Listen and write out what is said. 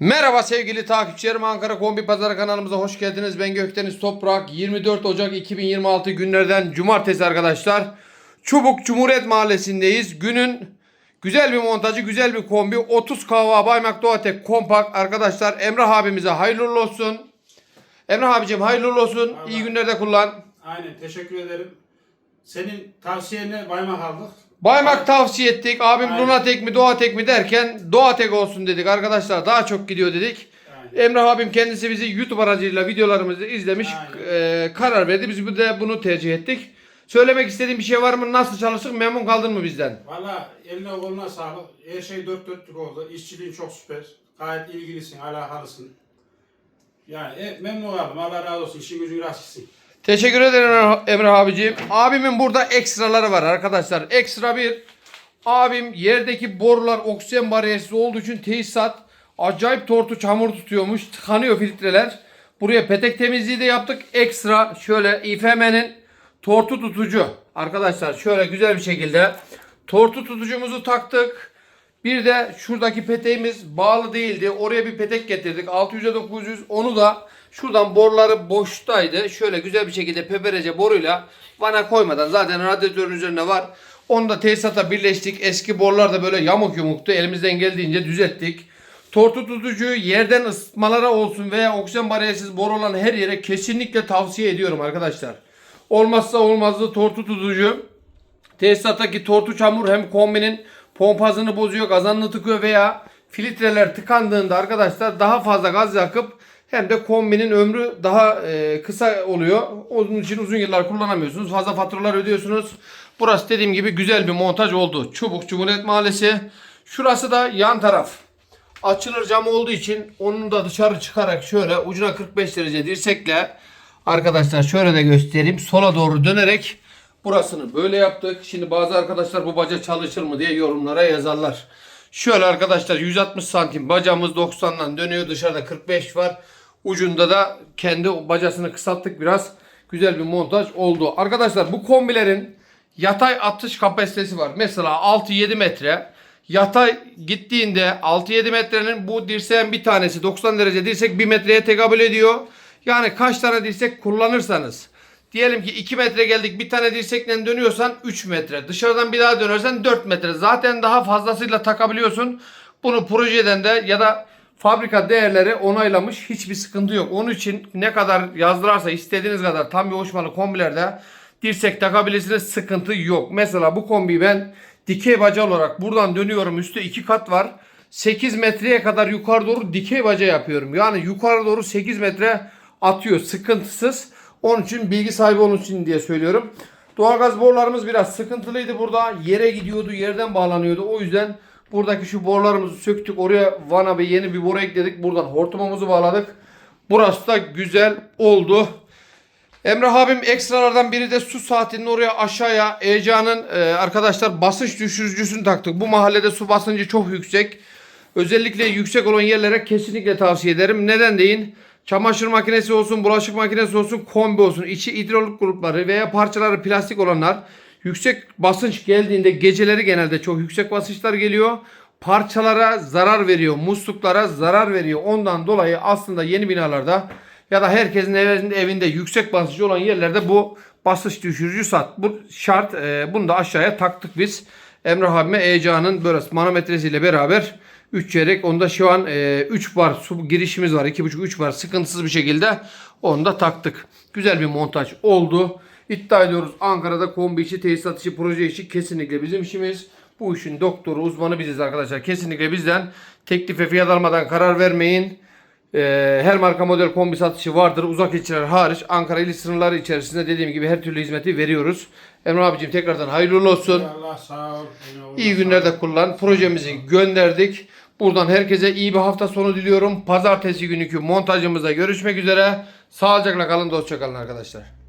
Merhaba sevgili takipçilerim Ankara Kombi Pazarı kanalımıza hoş geldiniz. Ben Gökdeniz Toprak. 24 Ocak 2026 günlerden cumartesi arkadaşlar. Çubuk Cumhuriyet Mahallesi'ndeyiz. Günün güzel bir montajı, güzel bir kombi. 30 kahva Baymak Doğatek kompakt arkadaşlar. Emrah abimize hayırlı olsun. Emrah abicim hayırlı olsun. İyi günlerde kullan. Aynen teşekkür ederim. Senin tavsiyene baymak aldık. Baymak tavsiye ettik. Abim Aynen. Lunatek mi Doğatek mi derken Doğatek olsun dedik arkadaşlar. Daha çok gidiyor dedik. Aynen. Emrah abim kendisi bizi YouTube aracıyla videolarımızı izlemiş. Aynen. e, karar verdi. Biz de bunu tercih ettik. Söylemek istediğin bir şey var mı? Nasıl çalıştık? Memnun kaldın mı bizden? Valla eline koluna sağlık. Her şey dört dörtlük oldu. İşçiliğin çok süper. Gayet ilgilisin, alakalısın. Yani e, memnun kaldım. Allah razı olsun. İşin gücün rast gitsin. Teşekkür ederim Emrah abiciğim. Abimin burada ekstraları var arkadaşlar. Ekstra bir abim yerdeki borular oksijen bariyersiz olduğu için tesisat acayip tortu çamur tutuyormuş. Tıkanıyor filtreler. Buraya petek temizliği de yaptık. Ekstra şöyle İFM'nin tortu tutucu. Arkadaşlar şöyle güzel bir şekilde tortu tutucumuzu taktık. Bir de şuradaki peteğimiz bağlı değildi. Oraya bir petek getirdik. 600'e 900. Onu da şuradan boruları boştaydı. Şöyle güzel bir şekilde peperece boruyla vana koymadan zaten radyatörün üzerine var. Onu da tesisata birleştik. Eski borular da böyle yamuk yumuktu. Elimizden geldiğince düzelttik. Tortu tutucuyu yerden ısıtmalara olsun veya oksijen bariyersiz boru olan her yere kesinlikle tavsiye ediyorum arkadaşlar. Olmazsa olmazı tortu tutucu. Tesisattaki tortu çamur hem kombinin pompasını bozuyor, gazanını tıkıyor veya filtreler tıkandığında arkadaşlar daha fazla gaz yakıp hem de kombinin ömrü daha e, kısa oluyor. Onun için uzun yıllar kullanamıyorsunuz. Fazla faturalar ödüyorsunuz. Burası dediğim gibi güzel bir montaj oldu. Çubuk Cumhuriyet Mahallesi. Şurası da yan taraf. Açılır cam olduğu için onun da dışarı çıkarak şöyle ucuna 45 derece dirsekle arkadaşlar şöyle de göstereyim. Sola doğru dönerek burasını böyle yaptık. Şimdi bazı arkadaşlar bu baca çalışır mı diye yorumlara yazarlar. Şöyle arkadaşlar 160 santim bacamız 90'dan dönüyor. Dışarıda 45 var. Ucunda da kendi bacasını kısalttık biraz. Güzel bir montaj oldu. Arkadaşlar bu kombilerin yatay atış kapasitesi var. Mesela 6-7 metre. Yatay gittiğinde 6-7 metrenin bu dirseğin bir tanesi 90 derece dirsek 1 metreye tekabül ediyor. Yani kaç tane dirsek kullanırsanız. Diyelim ki 2 metre geldik bir tane dirsekle dönüyorsan 3 metre. Dışarıdan bir daha dönersen 4 metre. Zaten daha fazlasıyla takabiliyorsun. Bunu projeden de ya da fabrika değerleri onaylamış. Hiçbir sıkıntı yok. Onun için ne kadar yazdırarsa istediğiniz kadar tam bir hoşmalı kombilerde dirsek takabilirsiniz. Sıkıntı yok. Mesela bu kombiyi ben dikey baca olarak buradan dönüyorum. Üstte 2 kat var. 8 metreye kadar yukarı doğru dikey baca yapıyorum. Yani yukarı doğru 8 metre atıyor sıkıntısız. Onun için bilgi sahibi olun için diye söylüyorum. Doğalgaz borularımız biraz sıkıntılıydı burada. Yere gidiyordu, yerden bağlanıyordu. O yüzden buradaki şu borularımızı söktük. Oraya vana ve yeni bir boru ekledik. Buradan hortumumuzu bağladık. Burası da güzel oldu. Emrah abim ekstralardan biri de su saatinin oraya aşağıya Eca'nın e, arkadaşlar basınç düşürücüsünü taktık. Bu mahallede su basıncı çok yüksek. Özellikle yüksek olan yerlere kesinlikle tavsiye ederim. Neden deyin? Çamaşır makinesi olsun, bulaşık makinesi olsun, kombi olsun. içi hidrolik grupları veya parçaları plastik olanlar yüksek basınç geldiğinde geceleri genelde çok yüksek basınçlar geliyor. Parçalara zarar veriyor, musluklara zarar veriyor. Ondan dolayı aslında yeni binalarda ya da herkesin evinde, yüksek basınç olan yerlerde bu basınç düşürücü sat. Bu şart. E, bunu da aşağıya taktık biz. Emrah abime ECA'nın böyle manometresiyle beraber 3 çeyrek. Onda şu an 3 bar su girişimiz var. 2,5-3 bar sıkıntısız bir şekilde onu da taktık. Güzel bir montaj oldu. İddia ediyoruz Ankara'da kombi işi, tesisat işi, proje işi kesinlikle bizim işimiz. Bu işin doktoru, uzmanı biziz arkadaşlar. Kesinlikle bizden teklife fiyat almadan karar vermeyin. Ee, her marka model kombi satışı vardır. Uzak ilçeler hariç Ankara ili sınırları içerisinde dediğim gibi her türlü hizmeti veriyoruz. Emre abicim tekrardan hayırlı olsun. Allah sağ ol. İyi günlerde kullan. Projemizi gönderdik. Buradan herkese iyi bir hafta sonu diliyorum. Pazartesi gününkü montajımızda görüşmek üzere. Sağlıcakla kalın, dostça kalın arkadaşlar.